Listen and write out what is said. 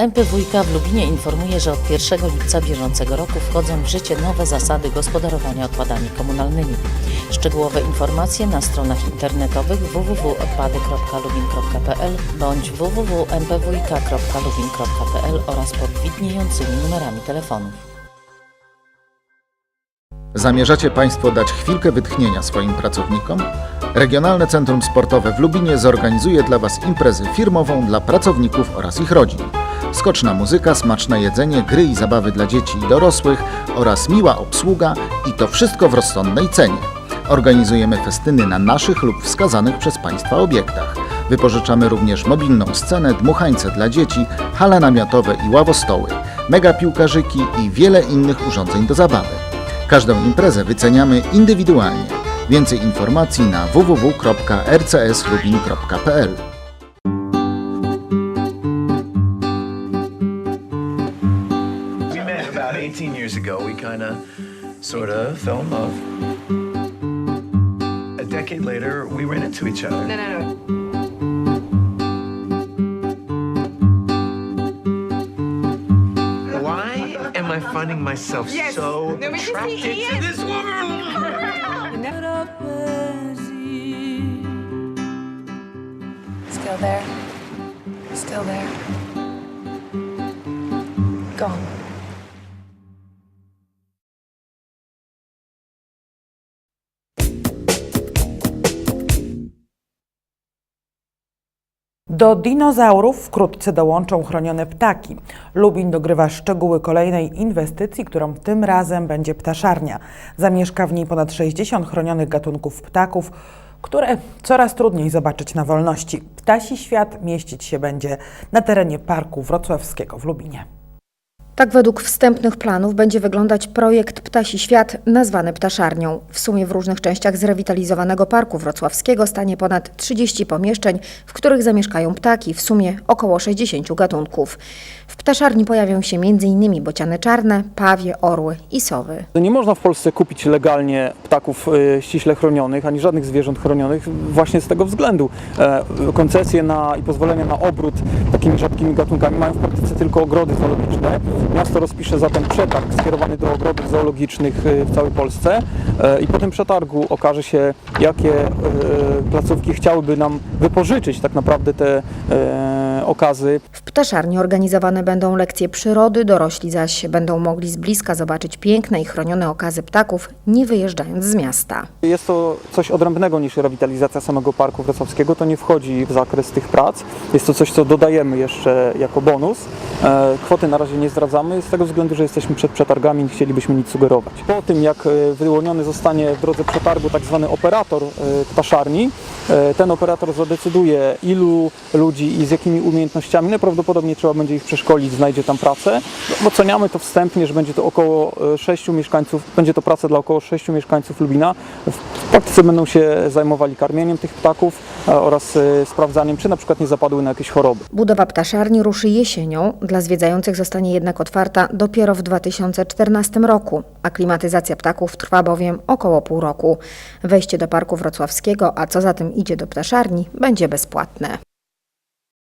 MPWiK w Lubinie informuje, że od 1 lipca bieżącego roku wchodzą w życie nowe zasady gospodarowania odpadami komunalnymi. Szczegółowe informacje na stronach internetowych www.odpady.lubin.pl bądź www.mpwik.lubin.pl oraz pod widniejącymi numerami telefonów. Zamierzacie Państwo dać chwilkę wytchnienia swoim pracownikom? Regionalne Centrum Sportowe w Lubinie zorganizuje dla Was imprezę firmową dla pracowników oraz ich rodzin. Skoczna muzyka, smaczne jedzenie, gry i zabawy dla dzieci i dorosłych oraz miła obsługa i to wszystko w rozsądnej cenie. Organizujemy festyny na naszych lub wskazanych przez Państwa obiektach. Wypożyczamy również mobilną scenę, dmuchańce dla dzieci, hale namiotowe i ławostoły, mega piłkarzyki i wiele innych urządzeń do zabawy. Każdą imprezę wyceniamy indywidualnie. Więcej informacji na www.rcslubin.pl about 18 years ago. We kind of, sort of, fell in love. A decade later, we ran into each other. No, no, no. Why am I finding myself Yes. so Let me just see attracted to this woman? Still there. Still there. Gone. Do dinozaurów wkrótce dołączą chronione ptaki. Lubin dogrywa szczegóły kolejnej inwestycji, którą tym razem będzie ptaszarnia. Zamieszka w niej ponad 60 chronionych gatunków ptaków, które coraz trudniej zobaczyć na wolności. Ptasi świat mieścić się będzie na terenie Parku Wrocławskiego w Lubinie. Tak według wstępnych planów będzie wyglądać projekt Ptasi Świat nazwany Ptaszarnią. W sumie w różnych częściach zrewitalizowanego Parku Wrocławskiego stanie ponad 30 pomieszczeń, w których zamieszkają ptaki, w sumie około 60 gatunków. W ptaszarni pojawią się m.in. bociany czarne, pawie, orły i sowy. Nie można w Polsce kupić legalnie ptaków e, ściśle chronionych, ani żadnych zwierząt chronionych właśnie z tego względu. E, Koncesje na, i pozwolenia na obrót takimi rzadkimi gatunkami mają w praktyce tylko ogrody zoologiczne. Miasto rozpisze zatem przetarg skierowany do ogrodów zoologicznych e, w całej Polsce e, i po tym przetargu okaże się, jakie e, placówki chciałyby nam wypożyczyć tak naprawdę te e, okazy. W ptaszarni organizowane będą lekcje przyrody, dorośli zaś będą mogli z bliska zobaczyć piękne i chronione okazy ptaków, nie wyjeżdżając z miasta. Jest to coś odrębnego niż rewitalizacja samego Parku Wrocławskiego. To nie wchodzi w zakres tych prac. Jest to coś, co dodajemy jeszcze jako bonus. E, Kwoty na razie nie zdradzamy z tego względu, że jesteśmy przed przetargami i nie chcielibyśmy nic sugerować. Po tym, jak e, wyłoniony zostanie w drodze przetargu tak zwany operator e, ptaszarni, ten operator zadecyduje ilu ludzi i z jakimi umiejętnościami, najprawdopodobniej trzeba będzie ich przeszkolić, znajdzie tam pracę. Oceniamy to wstępnie, że będzie to około 6 mieszkańców, będzie to praca dla około 6 mieszkańców Lubina. W praktyce będą się zajmowali karmieniem tych ptaków e, oraz e, sprawdzaniem, czy na przykład nie zapadły na jakieś choroby. Budowa ptaszarni ruszy jesienią, dla zwiedzających zostanie jednak otwarta dopiero w 2014 roku. Aklimatyzacja ptaków trwa bowiem około pół roku. Wejście do Parku Wrocławskiego, a co za tym idzie do ptaszarni, będzie bezpłatne.